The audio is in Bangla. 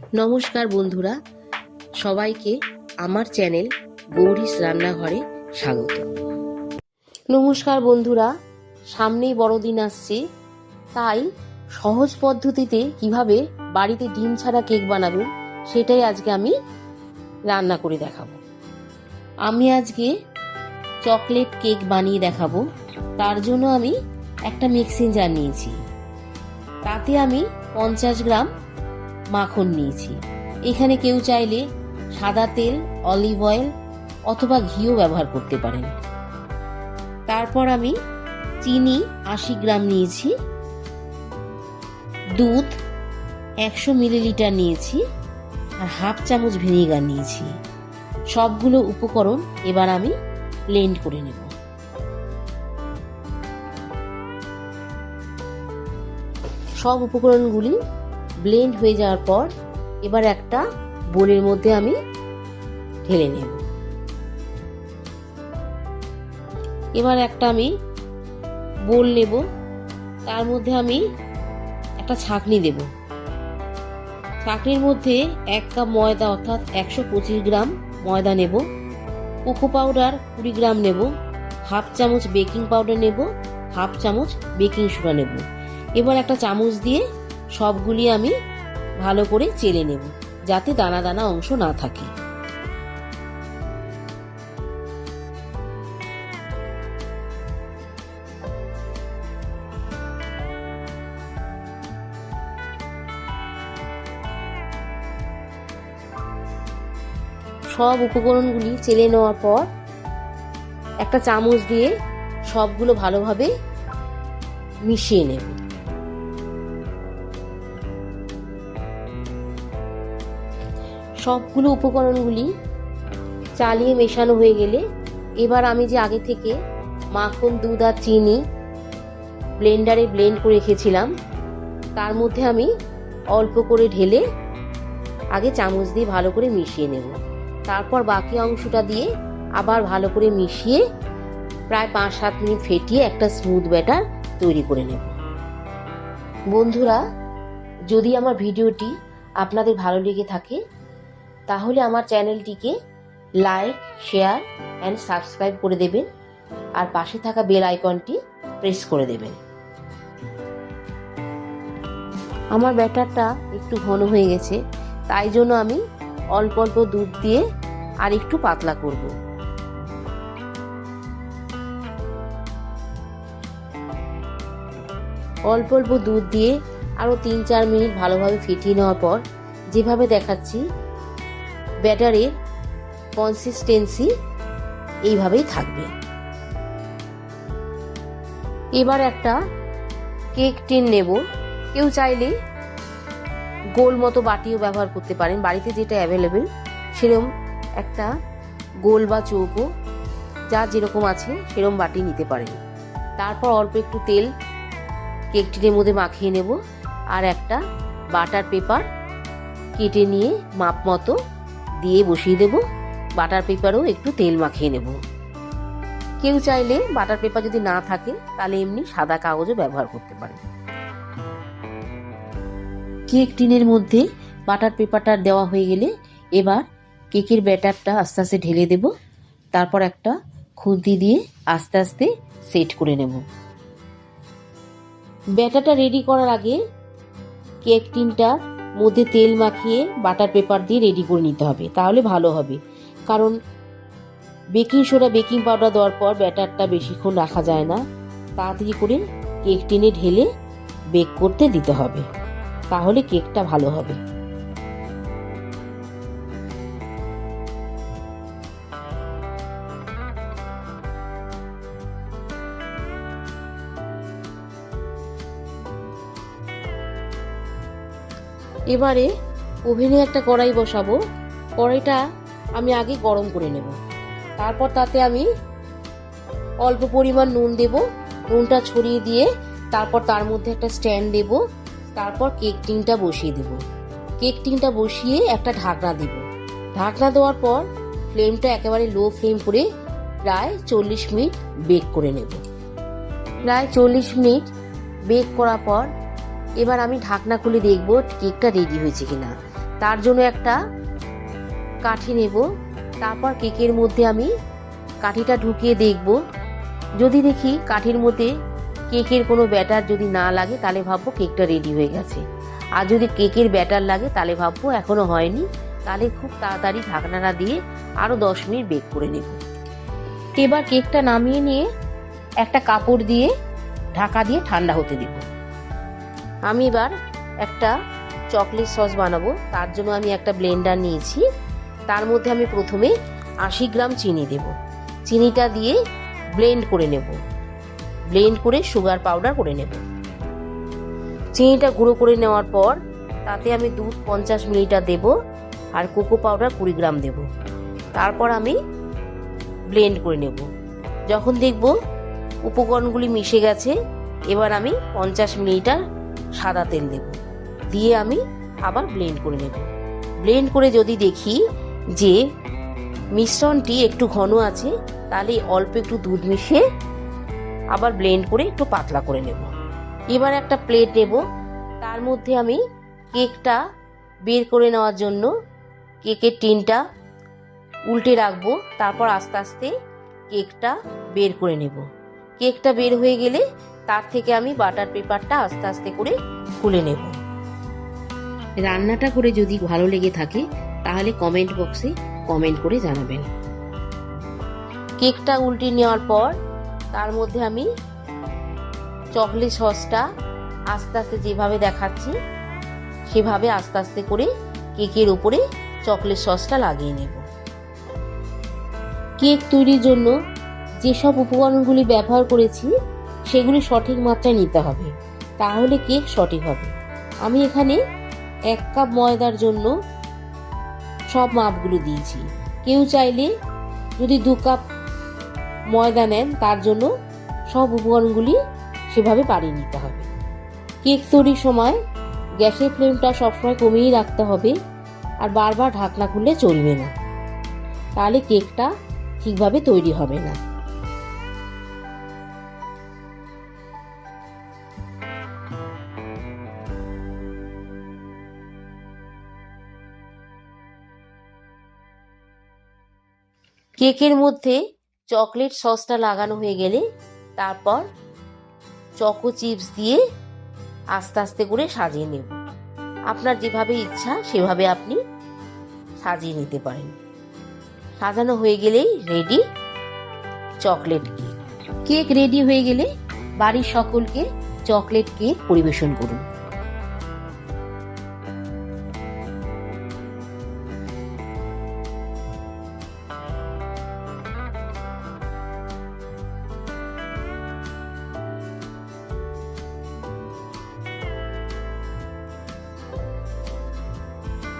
নমস্কার বন্ধুরা, সবাইকে আমার চ্যানেল গৌরীশ রান্নাঘরে স্বাগত। নমস্কার বন্ধুরা, সামনেই বড়দিন আসছে, তাই সহজ পদ্ধতিতে কীভাবে বাড়িতে ডিম ছাড়া কেক বানাবেন সেটাই আজকে আমি রান্না করে দেখাবো। আমি আজকে চকলেট কেক বানিয়ে দেখাবো, তার জন্য আমি একটা মিক্সিং জার নিয়েছি। তাতে আমি পঞ্চাশ গ্রাম মাখন নিয়েছি। এখানে কেউ চাইলে সাদা তেল, অলিভ অয়েল অথবা ঘিও ব্যবহার করতে পারেন। তারপর আমি চিনি আশি গ্রাম নিয়েছি। দুধ একশো মিলিলিটার নিয়েছি আর হাফ চামচ ভিনেগার নিয়েছি। সবগুলো উপকরণ এবার আমি ব্লেন্ড করে নেব। সব উপকরণগুলি ব্লেন্ড হয়ে যাওয়ার পর এবার একটা বোলের মধ্যে আমি ঢেলে নেব। এবার একটা আমি বোল নেব। তার মধ্যে আমি একটা ছাঁকনি দেব। ছাঁকনির মধ্যে এক কাপ ময়দা অর্থাৎ একশো পঁচিশ গ্রাম ময়দা নেব। কোকো পাউডার কুড়ি গ্রাম নেব। হাফ চামচ বেকিং পাউডার নেব। হাফ চামচ বেকিং সোডা নেব। এবার একটা চামচ দিয়ে সবগুলি আমি ভালো করে চেলে নেব, যাতে দানা দানা অংশ না থাকে। সব উপকরণগুলি চেলে নেওয়ার পর একটা চামচ দিয়ে সবগুলো ভালোভাবে মিশিয়ে নেব। সবগুলো উপকরণগুলি চালিয়ে মেশানো হয়ে গেলে এবার আমি যে আগে থেকে মাখন, দুধ আর চিনি ব্লেন্ডারে ব্লেন্ড করে রেখেছিলাম, তার মধ্যে আমি অল্প করে ঢেলে আগে চামচ দিয়ে ভালো করে মিশিয়ে নেব। তারপর বাকি অংশটা দিয়ে আবার ভালো করে মিশিয়ে প্রায় পাঁচ সাত মিনিট ফেটিয়ে একটা স্মুথ ব্যাটার তৈরি করে নেব। বন্ধুরা, যদি আমার ভিডিওটি আপনাদের ভালো লেগে থাকে তাহলে আমার চ্যানেলটিকে লাইক, শেয়ার অ্যান্ড সাবস্ক্রাইব করে দেবেন। আর পাশে থাকা বেল আইকনটি প্রেস করে দেবেন। আমার ব্যাটারটা একটু ঘন হয়ে গেছে, তাই জন্য আমি অল্প অল্প দুধ দিয়ে আর একটু পাতলা করব। অল্প অল্প দুধ দিয়ে আরও তিন চার মিনিট ভালোভাবে ফিটিয়ে নেওয়ার পর যেভাবে দেখাচ্ছি ব্যাটারের কনসিস্টেন্সি এইভাবেই থাকবে। এবার একটা কেক টিন নেব। কেউ চাইলে গোল মতো বাটিও ব্যবহার করতে পারেন। বাড়িতে যেটা অ্যাভেলেবেল সেরকম একটা গোল বা চৌকো, যা যেরকম আছে, সেরকম বাটি নিতে পারেন। তারপর অল্প একটু তেল কেক টিনের মধ্যে মাখিয়ে নেব। আর একটা বাটার পেপার কেটে নিয়ে মাপ মতো দিয়ে বসিয়ে দেব। বাটার পেপারও একটু তেল মাখিয়ে নেব। কেউ চাইলে বাটার পেপার যদি না থাকে, তাহলে এমনি সাদা কাগজও ব্যবহার করতে পারে কেক টিনের মধ্যে বাটার পেপারটা দেওয়া হয়ে গেলে এবার কেকের ব্যাটারটা আস্তে আস্তে ঢেলে দেব। তারপর একটা খুন্তি দিয়ে আস্তে আস্তে সেট করে নেব। ব্যাটারটা রেডি করার আগে কেক টিনটার মধ্যে তেল মাখিয়ে বাটার পেপার দিয়ে রেডি করে নিতে হবে, তাহলে ভালো হবে। কারণ বেকিং সোডা বেকিং পাউডার দেওয়ার পর ব্যাটারটা বেশিক্ষণ রাখা যায় না। তাড়াতাড়ি করে কেক টিনে ঢেলে বেক করতে দিতে হবে, তাহলে কেকটা ভালো হবে। এবারে ওভেনে একটা কড়াই বসাবো। কড়াইটা আমি আগে গরম করে নেব। তারপর তাতে আমি অল্প পরিমাণ নুন দেব। নুনটা ছড়িয়ে দিয়ে তারপর তার মধ্যে একটা স্ট্যান্ড দেব। তারপর কেক টিনটা বসিয়ে দেব। কেক টিনটা বসিয়ে একটা ঢাকনা দেব। ঢাকনা দেওয়ার পর ফ্লেমটা একেবারে লো ফ্লেম করে প্রায় চল্লিশ মিনিট বেক করে নেব। প্রায় চল্লিশ মিনিট বেক করার পর এবার আমি ঢাকনা খুলে দেখব কেকটা রেডি হয়েছে কিনা। তার জন্য একটা কাঠি নেব। তারপর কেকের মধ্যে আমি কাঠিটা ঢুকিয়ে দেখব। যদি দেখি কাঠির মধ্যে কেকের কোনো ব্যাটার যদি না লাগে, তাহলে ভাববো কেকটা রেডি হয়ে গেছে। আর যদি কেকের ব্যাটার লাগে, তাহলে ভাববো এখনও হয়নি। তাহলে খুব তাড়াতাড়ি ঢাকনাটা দিয়ে আরও দশ মিনিট বেক করে নেব। এবার কেকটা নামিয়ে নিয়ে একটা কাপড় দিয়ে ঢাকা দিয়ে ঠান্ডা হতে দেব। আমি এবার একটা চকলেট সস বানাবো। তার জন্য আমি একটা ব্লেন্ডার নিয়েছি। তার মধ্যে আমি প্রথমে আশি গ্রাম চিনি দেব। চিনিটা দিয়ে ব্লেন্ড করে নেব। ব্লেন্ড করে সুগার পাউডার করে নেব। চিনিটা গুঁড়ো করে নেওয়ার পর তাতে আমি দুধ পঞ্চাশ মিলিটার দেব আর কোকো পাউডার কুড়ি গ্রাম দেব। তারপর আমি ব্লেন্ড করে নেব। যখন দেখব উপকরণগুলি মিশে গেছে, এবার আমি পঞ্চাশ মিলিটার সাদা তেল দেব। দিয়ে আমি আবার ব্লেন্ড করে নেব। ব্লেন্ড করে যদি দেখি যে মিশ্রণটি একটু ঘন আছে, তাহলে অল্প একটু দুধ মিশিয়ে আবার ব্লেন্ড করে একটু পাতলা করে নেব। এবার একটা প্লেট নেব। তার মধ্যে আমি কেকটা বের করে নেওয়ার জন্য কেকের টিনটা উল্টে রাখব। তারপর আস্তে আস্তে কেকটা বের করে নেব। কেকটা বের হয়ে গেলে তার থেকে আমি বাটার পেপারটা আস্তে আস্তে করে খুলে নেব। রান্নাটা করে যদি ভালো লেগে থাকে তাহলে কমেন্ট বক্সে কমেন্ট করে জানাবেন। কেকটা উল্টে নেওয়ার পর তার মধ্যে আমি চকলেট সসটা আস্তে আস্তে যেভাবে দেখাচ্ছি সেভাবে আস্তে আস্তে করে কেকের উপরে চকলেট সসটা লাগিয়ে নেব। কেক তৈরির জন্য যেসব উপকরণগুলি ব্যবহার করেছি, সেগুলি সঠিক মাত্রায় নিতে হবে। তাহলে কেক সঠিক হবে? আমি এখানে এক কাপ ময়দার জন্য সব মাপগুলো দিয়েছি। কেউ চাইলে যদি দু কাপ ময়দা নেন, তার জন্য সব উপকরণগুলি সেভাবে পাড়িয়ে নিতে হবে। কেক তৈরির সময় গ্যাসের ফ্লেমটা সবসময় কমিয়েই রাখতে হবে আর বারবার ঢাকনা খুললে চলবে না। তাহলে কেকটা ঠিকভাবে তৈরি হবে না। কেকের মধ্যে চকলেট সসটা লাগানো হয়ে গেলে তারপর চকো চিপস দিয়ে আস্তে আস্তে করে সাজিয়ে নেব। আপনার যেভাবে ইচ্ছা সেভাবে আপনি সাজিয়ে নিতে পারেন। সাজানো হয়ে গেলেই ready chocolate cake. Cake ready হয়ে গেলে বাড়ির সকলকে চকলেট কেক পরিবেশন করুন।